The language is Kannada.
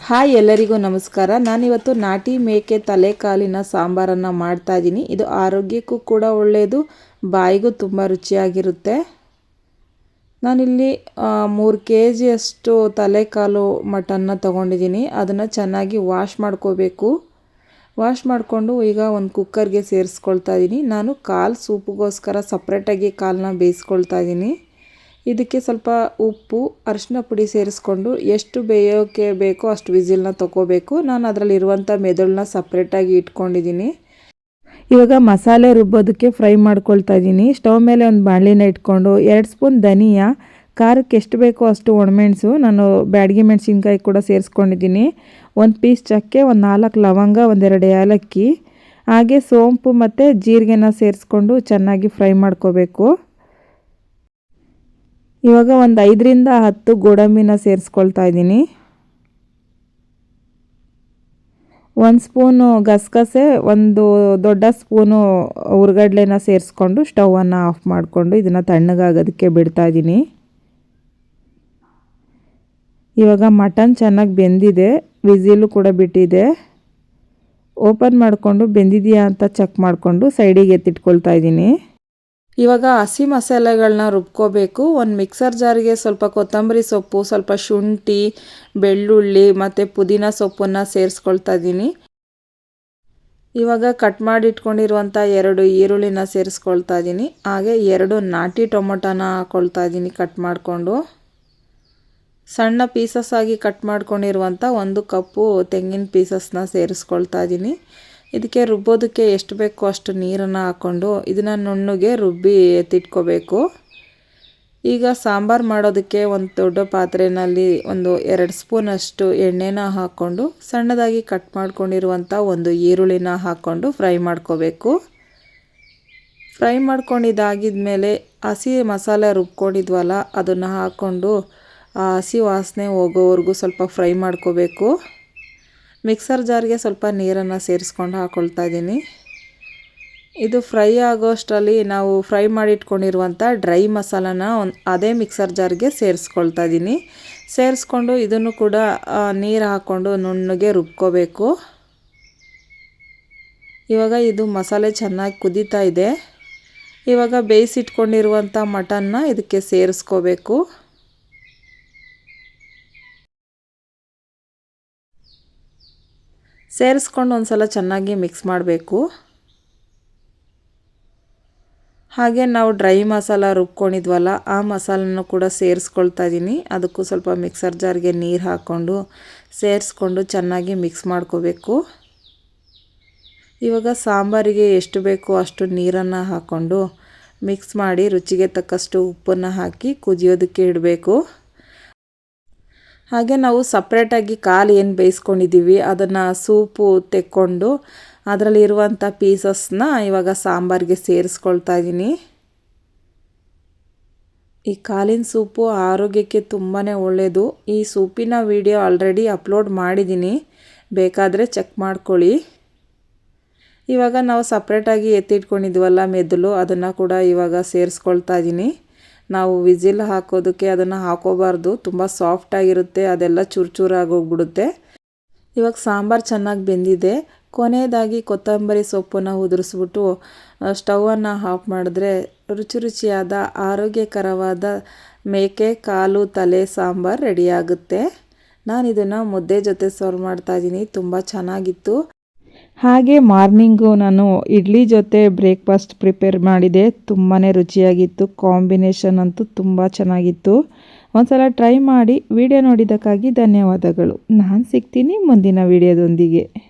ಹಾಯ್ ಎಲ್ಲರಿಗೂ ನಮಸ್ಕಾರ. ನಾನಿವತ್ತು ನಾಟಿ ಮೇಕೆ ತಲೆಕಾಲಿನ ಸಾಂಬಾರನ್ನು ಮಾಡ್ತಾ ಇದ್ದೀನಿ ಇದು ಆರೋಗ್ಯಕ್ಕೂ ಕೂಡ ಒಳ್ಳೆಯದು ಬಾಯಿಗೂ ತುಂಬ ರುಚಿಯಾಗಿರುತ್ತೆ. ನಾನಿಲ್ಲಿ ಮೂರು ಕೆ ಜಿಯಷ್ಟು ತಲೆಕಾಲು ಮಟನ್ನ ತೊಗೊಂಡಿದ್ದೀನಿ ಅದನ್ನು ಚೆನ್ನಾಗಿ ವಾಶ್ ಮಾಡ್ಕೋಬೇಕು. ವಾಶ್ ಮಾಡಿಕೊಂಡು ಈಗ ಒಂದು ಕುಕ್ಕರ್ಗೆ ಸೇರಿಸ್ಕೊಳ್ತಾ ಇದ್ದೀನಿ ನಾನು ಕಾಲು ಸೂಪ್ಗೋಸ್ಕರ ಸಪ್ರೇಟಾಗಿ ಕಾಲನ್ನ ಬೇಯಿಸ್ಕೊಳ್ತಾ ಇದ್ದೀನಿ ಇದಕ್ಕೆ ಸ್ವಲ್ಪ ಉಪ್ಪು ಅರಿಶಿನ ಪುಡಿ ಸೇರಿಸ್ಕೊಂಡು ಎಷ್ಟು ಬೇಯೋಕ್ಕೆ ಬೇಕೋ ಅಷ್ಟು ವಿಸಿಲ್ನ ತೊಗೋಬೇಕು. ನಾನು ಅದರಲ್ಲಿರುವಂಥ ಮೆದುಳನ್ನ ಸಪ್ರೇಟಾಗಿ ಇಟ್ಕೊಂಡಿದ್ದೀನಿ. ಇವಾಗ ಮಸಾಲೆ ರುಬ್ಬೋದಕ್ಕೆ ಫ್ರೈ ಮಾಡ್ಕೊಳ್ತಾ ಇದ್ದೀನಿ. ಸ್ಟವ್ ಮೇಲೆ ಒಂದು ಬಾಣಲಿನ ಇಟ್ಕೊಂಡು ಎರಡು ಸ್ಪೂನ್ ಧನಿಯಾ, ಖಾರಕ್ಕೆ ಎಷ್ಟು ಬೇಕೋ ಅಷ್ಟು ಒಣಮೆಣಸು, ನಾನು ಬ್ಯಾಡಗಿ ಮೆಣಸಿನ್ಕಾಯಿ ಕೂಡ ಸೇರಿಸ್ಕೊಂಡಿದ್ದೀನಿ. ಒಂದು ಪೀಸ್ ಚಕ್ಕೆ, ಒಂದು ನಾಲ್ಕು ಲವಂಗ ಒಂದೆರಡು ಏಲಕ್ಕಿ, ಹಾಗೆ ಸೋಂಪು ಮತ್ತು ಜೀರಿಗೆನ ಸೇರಿಸ್ಕೊಂಡು ಚೆನ್ನಾಗಿ ಫ್ರೈ ಮಾಡ್ಕೋಬೇಕು. ಇವಾಗ ಒಂದು ಐದರಿಂದ ಹತ್ತು ಗೋಡಂಬಿನ ಸೇರಿಸ್ಕೊಳ್ತಾ ಇದ್ದೀನಿ. ಒಂದು ಸ್ಪೂನು ಗಸಗಸೆ, ಒಂದು ದೊಡ್ಡ ಸ್ಪೂನು ಹುರ್ಗಡ್ಲೆನ ಸೇರಿಸ್ಕೊಂಡು ಸ್ಟವನ್ನು ಆಫ್ ಮಾಡಿಕೊಂಡು ಇದನ್ನು ತಣ್ಣಗಾಗೋದಕ್ಕೆ ಬಿಡ್ತಾ ಇದ್ದೀನಿ. ಇವಾಗ ಮಟನ್ ಚೆನ್ನಾಗಿ ಬೆಂದಿದೆ, ವಿಸಿಲು ಕೂಡ ಬಿಟ್ಟಿದೆ. ಓಪನ್ ಮಾಡಿಕೊಂಡು ಬೆಂದಿದೆಯಾ ಅಂತ ಚೆಕ್ ಮಾಡಿಕೊಂಡು ಸೈಡಿಗೆ ಎತ್ತಿಟ್ಕೊಳ್ತಾ ಇದ್ದೀನಿ. ಇವಾಗ ಹಸಿ ಮಸಾಲೆಗಳನ್ನ ರುಬ್ಕೋಬೇಕು. ಒಂದು ಮಿಕ್ಸರ್ ಜಾರಿಗೆ ಸ್ವಲ್ಪ ಕೊತ್ತಂಬರಿ ಸೊಪ್ಪು, ಸ್ವಲ್ಪ ಶುಂಠಿ, ಬೆಳ್ಳುಳ್ಳಿ ಮತ್ತು ಪುದೀನ ಸೊಪ್ಪನ್ನು ಸೇರಿಸ್ಕೊಳ್ತಾ ಇದ್ದೀನಿ ಇವಾಗ ಕಟ್ ಮಾಡಿಟ್ಕೊಂಡಿರುವಂಥ ಎರಡು ಈರುಳ್ಳಿನ ಸೇರಿಸ್ಕೊಳ್ತಾ ಇದ್ದೀನಿ ಹಾಗೆ ಎರಡು ನಾಟಿ ಟೊಮೊಟೊನ ಹಾಕ್ಕೊಳ್ತಾ ಇದ್ದೀನಿ ಕಟ್ ಮಾಡಿಕೊಂಡು. ಸಣ್ಣ ಪೀಸಸ್ ಆಗಿ ಕಟ್ ಮಾಡ್ಕೊಂಡಿರುವಂಥ ಒಂದು ಕಪ್ಪು ತೆಂಗಿನ ಪೀಸಸ್ನ ಸೇರಿಸ್ಕೊಳ್ತಾ ಇದ್ದೀನಿ ಇದಕ್ಕೆ ರುಬ್ಬೋದಕ್ಕೆ ಎಷ್ಟು ಬೇಕೋ ಅಷ್ಟು ನೀರನ್ನು ಹಾಕ್ಕೊಂಡು ಇದನ್ನು ನುಣ್ಣಗೆ ರುಬ್ಬಿ ಎತ್ತಿಟ್ಕೋಬೇಕು. ಈಗ ಸಾಂಬಾರು ಮಾಡೋದಕ್ಕೆ ಒಂದು ದೊಡ್ಡ ಪಾತ್ರೆಯಲ್ಲಿ ಒಂದು ಎರಡು ಸ್ಪೂನಷ್ಟು ಎಣ್ಣೆನ ಹಾಕ್ಕೊಂಡು ಸಣ್ಣದಾಗಿ ಕಟ್ ಮಾಡ್ಕೊಂಡಿರುವಂಥ ಒಂದು ಈರುಳ್ಳಿನ ಹಾಕ್ಕೊಂಡು ಫ್ರೈ ಮಾಡ್ಕೋಬೇಕು. ಫ್ರೈ ಮಾಡ್ಕೊಂಡಿದ್ದಾಗಿದ ಮೇಲೆ ಹಸಿ ಮಸಾಲೆ ರುಬ್ಕೊಂಡಿದ್ವಲ್ಲ, ಅದನ್ನು ಹಾಕ್ಕೊಂಡು ಆ ಹಸಿ ವಾಸನೆ ಹೋಗೋವರೆಗೂ ಸ್ವಲ್ಪ ಫ್ರೈ ಮಾಡ್ಕೋಬೇಕು. ಮಿಕ್ಸರ್ ಜಾರ್ಗೆ ಸ್ವಲ್ಪ ನೀರನ್ನು ಸೇರಿಸ್ಕೊಂಡು ಹಾಕ್ಕೊಳ್ತಾ ಇದ್ದೀನಿ. ಇದು ಫ್ರೈ ಆಗೋಷ್ಟರಲ್ಲಿ ನಾವು ಫ್ರೈ ಮಾಡಿಟ್ಕೊಂಡಿರುವಂಥ ಡ್ರೈ ಮಸಾಲಾನ ಒಂದು ಅದೇ ಮಿಕ್ಸರ್ ಜಾರ್ಗೆ ಸೇರಿಸ್ಕೊಳ್ತಾ ಇದ್ದೀನಿ. ಸೇರಿಸ್ಕೊಂಡು ಇದನ್ನು ಕೂಡ ನೀರು ಹಾಕ್ಕೊಂಡು ನುಣ್ಣಗೆ ರುಬ್ಕೋಬೇಕು. ಇವಾಗ ಇದು ಮಸಾಲೆ ಚೆನ್ನಾಗಿ ಕುದೀತಾ ಇದೆ. ಇವಾಗ ಬೇಯಿಸಿಟ್ಕೊಂಡಿರುವಂಥ ಮಟನ್ನ ಇದಕ್ಕೆ ಸೇರಿಸ್ಕೋಬೇಕು. ಸೇರಿಸ್ಕೊಂಡು ಒಂದು ಸಲ ಚೆನ್ನಾಗಿ ಮಿಕ್ಸ್ ಮಾಡಬೇಕು. ಹಾಗೆ ನಾವು ಡ್ರೈ ಮಸಾಲ ರುಬ್ಕೊಂಡಿದ್ವಲ್ಲ, ಆ ಮಸಾಲನ್ನು ಕೂಡ ಸೇರಿಸ್ಕೊಳ್ತಾ ಇದ್ದೀನಿ ಅದಕ್ಕೂ ಸ್ವಲ್ಪ ಮಿಕ್ಸರ್ ಜಾರ್ಗೆ ನೀರು ಹಾಕ್ಕೊಂಡು ಸೇರಿಸ್ಕೊಂಡು ಚೆನ್ನಾಗಿ ಮಿಕ್ಸ್ ಮಾಡ್ಕೋಬೇಕು. ಇವಾಗ ಸಾಂಬಾರಿಗೆ ಎಷ್ಟು ಬೇಕೋ ಅಷ್ಟು ನೀರನ್ನು ಹಾಕ್ಕೊಂಡು ಮಿಕ್ಸ್ ಮಾಡಿ ರುಚಿಗೆ ತಕ್ಕಷ್ಟು ಉಪ್ಪನ್ನು ಹಾಕಿ ಕುದಿಯೋದಕ್ಕೆ ಇಡಬೇಕು. ಹಾಗೆ ನಾವು ಸಪ್ರೇಟಾಗಿ ಕಾಲು ಏನು ಬೇಯಿಸ್ಕೊಂಡಿದ್ದೀವಿ ಅದನ್ನು ಸೂಪು ತೆಕ್ಕೊಂಡು ಅದರಲ್ಲಿ ಇರುವಂಥ ಪೀಸಸ್ನ ಇವಾಗ ಸಾಂಬಾರಿಗೆ ಸೇರಿಸ್ಕೊಳ್ತಾ ಇದ್ದೀನಿ ಈ ಕಾಲಿನ ಸೂಪು ಆರೋಗ್ಯಕ್ಕೆ ತುಂಬಾ ಒಳ್ಳೆಯದು ಈ ಸೂಪಿನ ವಿಡಿಯೋ ಆಲ್ರೆಡಿ ಅಪ್ಲೋಡ್ ಮಾಡಿದ್ದೀನಿ ಬೇಕಾದರೆ ಚೆಕ್ ಮಾಡ್ಕೊಳ್ಳಿ. ಇವಾಗ ನಾವು ಸಪ್ರೇಟಾಗಿ ಎತ್ತಿಟ್ಕೊಂಡಿದ್ವಲ್ಲ ಮೆದುಳು, ಅದನ್ನು ಕೂಡ ಇವಾಗ ಸೇರಿಸ್ಕೊಳ್ತಾ ಇದ್ದೀನಿ ನಾವು ವಿಜಿಲ್ ಹಾಕೋದಕ್ಕೆ ಅದನ್ನು ಹಾಕೋಬಾರ್ದು. ತುಂಬ ಸಾಫ್ಟಾಗಿರುತ್ತೆ ಅದೆಲ್ಲ ಚೂರು ಚೂರಾಗಿ ಹೋಗ್ಬಿಡುತ್ತೆ ಇವಾಗ ಸಾಂಬಾರು ಚೆನ್ನಾಗಿ ಬೆಂದಿದೆ. ಕೊನೆಯದಾಗಿ ಕೊತ್ತಂಬರಿ ಸೊಪ್ಪನ್ನು ಉದುರಿಸ್ಬಿಟ್ಟು ಸ್ಟವನ್ನು ಆಫ್ ಮಾಡಿದ್ರೆ ರುಚಿ ರುಚಿಯಾದ ಆರೋಗ್ಯಕರವಾದ ಮೇಕೆ, ಕಾಲು, ತಲೆ ಸಾಂಬಾರು ರೆಡಿಯಾಗುತ್ತೆ ನಾನು ಇದನ್ನು ಮುದ್ದೆ ಜೊತೆ ಸರ್ವ್ ಮಾಡ್ತಾಯಿದ್ದೀನಿ ತುಂಬ ಚೆನ್ನಾಗಿತ್ತು. ಹಾಗೆ ಮಾರ್ನಿಂಗು ನಾನು ಇಡ್ಲಿ ಜೊತೆ ಬ್ರೇಕ್ಫಾಸ್ಟ್ ಪ್ರಿಪೇರ್ ಮಾಡಿದೆ. ತುಂಬಾ ರುಚಿಯಾಗಿತ್ತು. ಕಾಂಬಿನೇಷನ್ ಅಂತೂ ತುಂಬ ಚೆನ್ನಾಗಿತ್ತು. ಒಂದ್ಸಲ ಟ್ರೈ ಮಾಡಿ, ವಿಡಿಯೋ ನೋಡಿದ್ದಕ್ಕಾಗಿ ಧನ್ಯವಾದಗಳು. ನಾನು ಸಿಗ್ತೀನಿ ಮುಂದಿನ ವಿಡಿಯೋದೊಂದಿಗೆ.